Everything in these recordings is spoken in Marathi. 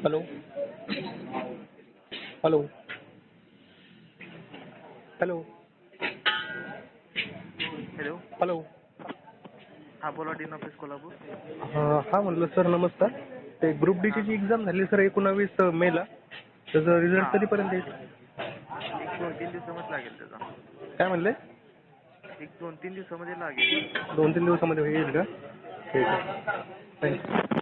Hello. Hello. Hello. Hello. Hello. हा बोला डीन ऑफिस कोल्हापूर. हां हां म्हटलं सर नमस्कार. ते ग्रुप डीची जी एक्झाम झाली सर एकोणावीस मेला त्याचा रिझल्ट. कधीपर्यंत येईल. एक दोन तीन दिवसामध्ये लागेल त्याचा. काय म्हणले? एक दोन तीन दिवसामध्ये लागेल. दोन तीन दिवसामध्ये येईल का? ठीक आहे. थँक्यू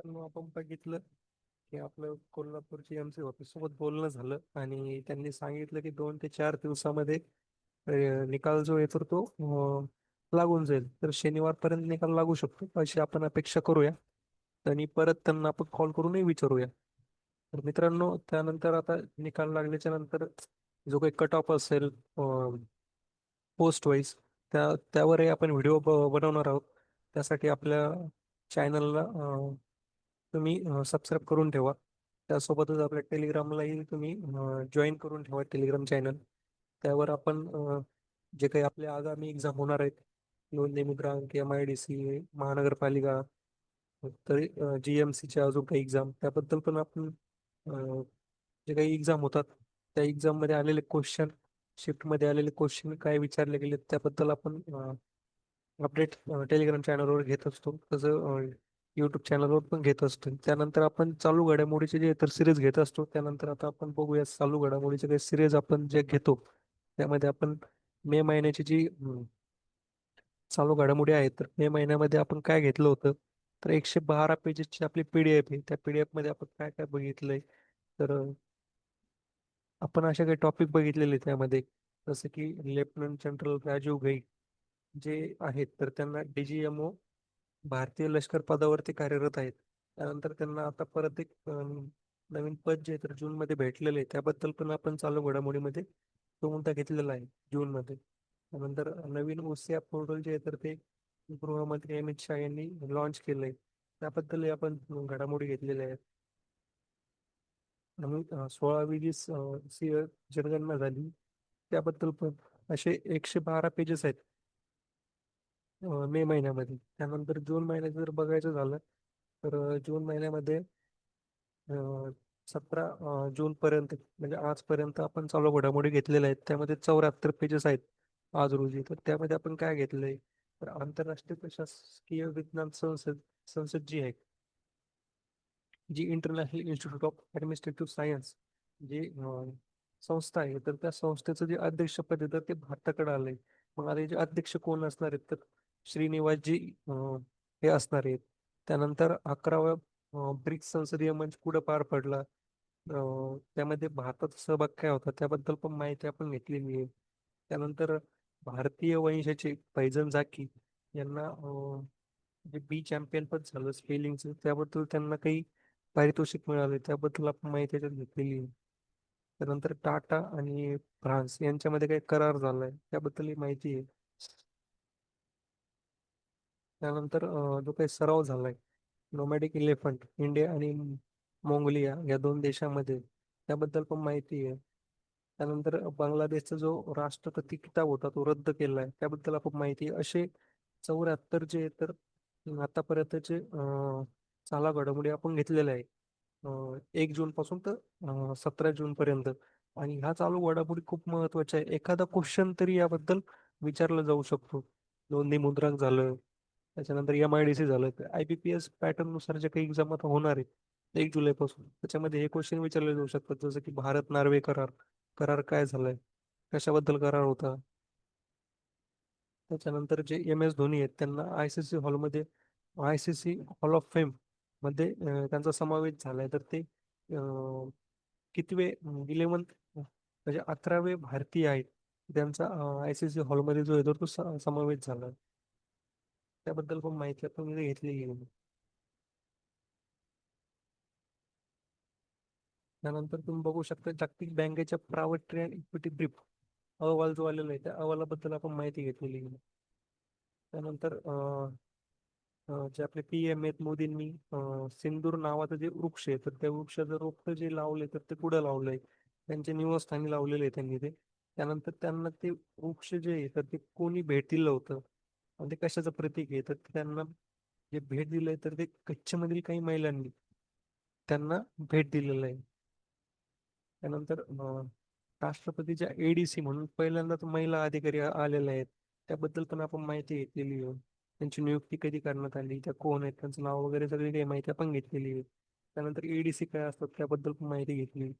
मित्रांनो आपण बघितलं की आपलं कोल्हापूरची एम सी ऑफिस सोबत बोलणं झालं आणि त्यांनी सांगितलं की दोन ते चार दिवसामध्ये निकाल जो येतो तो लागून जाईल. तर शनिवारपर्यंत निकाल लागू शकतो. अशी आपण अपेक्षा करूया. आणि परत त्यांना आपण कॉल करूनही विचारूया. तर मित्रांनो त्यानंतर आता निकाल लागल्याच्या नंतर जो काही कट ऑफ असेल पोस्ट वाईज त्या त्यावरही आपण व्हिडिओ बनवणार आहोत. त्यासाठी आपल्या चॅनलला तुम्ही सबस्क्राईब करून ठेवा. त्यासोबतच आपल्या टेलिग्रामलाही तुम्ही जॉईन करून ठेवा टेलिग्राम चॅनल त्यावर आपण जे काही आपल्या आगामी एक्झाम होणार आहेत नोंदणी मुद्रांक एम आय डी सी महानगरपालिका तरी जी एम सीच्या अजून काही एक्झाम त्याबद्दल पण आपण जे काही एक्झाम होतात त्या एक्झाममध्ये आलेले क्वेश्चन शिफ्टमध्ये आलेले क्वेश्चन काय विचारले गेले त्याबद्दल आपण अपडेट टेलिग्राम चॅनलवर घेत असतो. तसं यूट्यूब चॅनलवर पण घेत असतो. त्यानंतर आपण चालू घडामोडीचे जे तर सिरीज घेत असतो त्यानंतर आता आपण बघूया चालू घडामोडीचे काही सिरीज आपण जे घेतो त्यामध्ये आपण मे महिन्याची जी चालू घडामोडी आहेत तर मे महिन्यामध्ये आपण काय घेतलं होतं? तर एकशे बारा पेजेसची आपली पीडीएफ आहे. त्या पीडीएफमध्ये आपण काय काय बघितलंय? तर आपण असे काही टॉपिक बघितलेले त्यामध्ये. जसं की लेफ्टनंट जनरल राजीव घई जे आहेत तर त्यांना डीजीएमओ भारतीय लष्कर पदावरती कार्यरत आहेत. त्यानंतर त्यांना आता परत एक नवीन पद जे तर जून मध्ये भेटलेले आहे. त्याबद्दल पण आपण चालू घडामोडीमध्ये तो मुद्दा घेतलेला आहे जून मध्ये त्यानंतर नवीन ओसिया पोर्टल जे आहे तर ते गृहमंत्री अमित शहा यांनी लॉन्च केलंय त्याबद्दल आपण घडामोडी घेतलेल्या आहेत. आणि सोळावी जी जनगणना झाली. त्याबद्दल पण असे एकशे बारा पेजेस आहेत. मे महिन्यामध्ये. त्यानंतर जून महिन्यात जर बघायचं झालं तर जून महिन्यामध्ये सतरा जून पर्यंत म्हणजे आजपर्यंत आपण चालू घडामोडी घेतलेल्या आहेत. त्यामध्ये चौऱ्याहत्तर पेजेस आहेत आज रोजी. तर त्यामध्ये आपण काय घेतलंय? तर आंतरराष्ट्रीय प्रशासकीय विज्ञान संसद संसद जी आहे जी international institute of administrative science जी संस्था आहे. तर त्या संस्थेचं जे अध्यक्षपद आहे तर ते भारताकडे आलंय. मग आता याचे अध्यक्ष कोण असणार आहेत? तर श्रीनिवासजी हे असणार आहेत. त्यानंतर अकरावा ब्रिक्स संसदीय मंच कुठं पार पडला. त्यामध्ये भारताचा सहभाग काय होता त्याबद्दल पण माहिती आपण घेतलेली आहे. त्यानंतर भारतीय वंशाचे फैजन झाकी यांना जे बी चॅम्पियन पण झालं स्पेलिंगचं त्याबद्दल त्यांना काही पारितोषिक मिळाले त्याबद्दल आपण माहिती त्याच्यात घेतलेली आहे. त्यानंतर टाटा आणि फ्रान्स यांच्यामध्ये काही करार झालाय त्याबद्दल माहिती आहे. त्यानंतर जो काही सराव झालाय नोमॅडिक इलेफंट इंडिया आणि मोंगोलिया या दोन देशामध्ये त्याबद्दल पण माहिती आहे. त्यानंतर बांगलादेशचा जो राष्ट्रपती किताब होता तो रद्द केला आहे त्याबद्दल आपण माहिती आहे. असे चौऱ्याहत्तर जे तर आतापर्यंतचे चाला घडामोडी आपण घेतलेल्या आहे एक जून पासून तर सतरा जून पर्यंत. आणि ह्या चालू घडामोडी खूप महत्त्वाच्या आहे एखादा क्वेश्चन तरी याबद्दल विचारला जाऊ शकतो. दोन्ही मुद्रांक झालं त्याच्यानंतर एम आय डी सी झालं. आय बी पी एस पॅटर्ननुसार जे काही एक्झाम आता होणार आहे एक जुलै पासून त्याच्यामध्ये हे क्वेश्चन विचारले जाऊ शकतात. जसं की भारत नार्वे करार करार काय झालाय? कशाबद्दल करार होता? त्याच्यानंतर जे एम एस धोनी आहेत त्यांना आय सी सी हॉलमध्ये I C C hall of फेममध्ये त्यांचा समावेश झालाय. तर ते कितवे इलेवन्थ म्हणजे अकरावे भारतीय आहेत. त्यांचा आय सी सी हॉलमध्ये जो येतो तो समावेश झाला त्याबद्दल पण माहिती आपण मी घेतलेली आहे त्यानंतर तुम्ही बघू शकता जागतिक बँकेच्या प्रायव्हेट ट्रेड इक्विटी ब्रीफ अहवाल जो आलेला आहे त्या अहवालाबद्दल आपण माहिती घेतलेली आहे. त्यानंतर अं, जे आपले पी एम आहेत मोदींनी सिंदूर नावाचं जे वृक्ष आहे तर त्या वृक्षाचं रोपट जे लावले तर ते कुठं लावलंय? त्यांच्या निवासस्थानी लावलेलं आहे त्यांनी ते. त्यानंतर त्यांना ते वृक्ष जे आहे तर ते कोणी भेट दिलं होतं? आणि ते कशाचं प्रतीक आहे? तर त्यांना जे भेट दिलंय तर ते कच्छमधील काही महिलांनी त्यांना भेट दिलेलं आहे. त्यानंतर राष्ट्रपतीच्या एडीसी म्हणून पहिल्यांदाच महिला अधिकारी आलेल्या आहेत त्याबद्दल पण आपण माहिती घेतलेली आहे. त्यांची नियुक्ती कधी करण्यात आली त्या कोण आहेत त्यांचं नाव वगैरे सगळी काही माहिती आपण घेतलेली आहे. त्यानंतर एडीसी काय असतात त्याबद्दल पण माहिती घेतली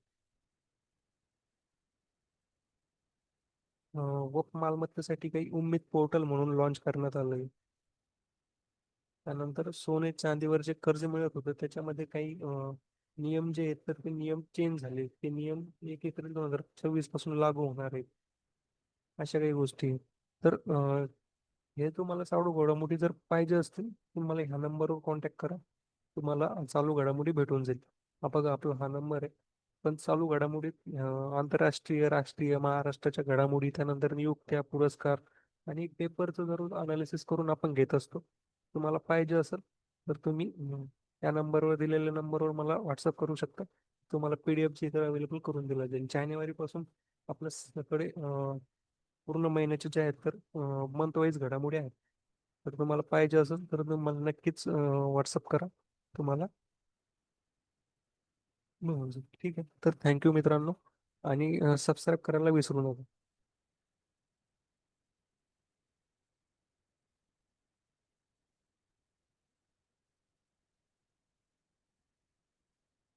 अं, मालमत्तेसाठी काही उम्मीद पोर्टल म्हणून लॉन्च करण्यात आलंय. त्यानंतर सोने चांदीवर जे कर्ज मिळत होतं त्याच्यामध्ये काही नियम जे आहेत तर ते नियम चेंज झाले. ते नियम एक एप्रिल दोन हजार चोवीसपासून लागू होणार आहेत. अशा काही गोष्टी तर हे तुम्हाला चालू घडामोडी जर पाहिजे असतील तुम्हाला ह्या नंबरवर कॉन्टॅक्ट करा. तुम्हाला चालू घडामोडी भेटून जाईल. हा बघा आपला हा नंबर आहे. पण चालू घडामोडीत आंतरराष्ट्रीय राष्ट्रीय महाराष्ट्राच्या घडामोडी त्यानंतर नियुक्त्या पुरस्कार आणि पेपरचं जरूर अनालिसिस करून आपण घेत असतो. तुम्हाला पाहिजे असेल तर तुम्ही या नंबरवर दिलेल्या नंबरवर मला व्हॉट्सअप करू शकता. तुम्हाला पी डी एफ इथं अवेलेबल करून दिला जाईल. जानेवारीपासून आपल्याकडे पूर्ण महिन्याचे जे आहेत तर मंथ वाईज घडामोडी आहेत. तर तुम्हाला पाहिजे असेल तर तुम्ही मला नक्कीच व्हॉट्सअप करा. तुम्हाला बरोबर ठीक आहे. तर थँक्यू मित्रांनो. आणि सबस्क्राईब करायला विसरू नका.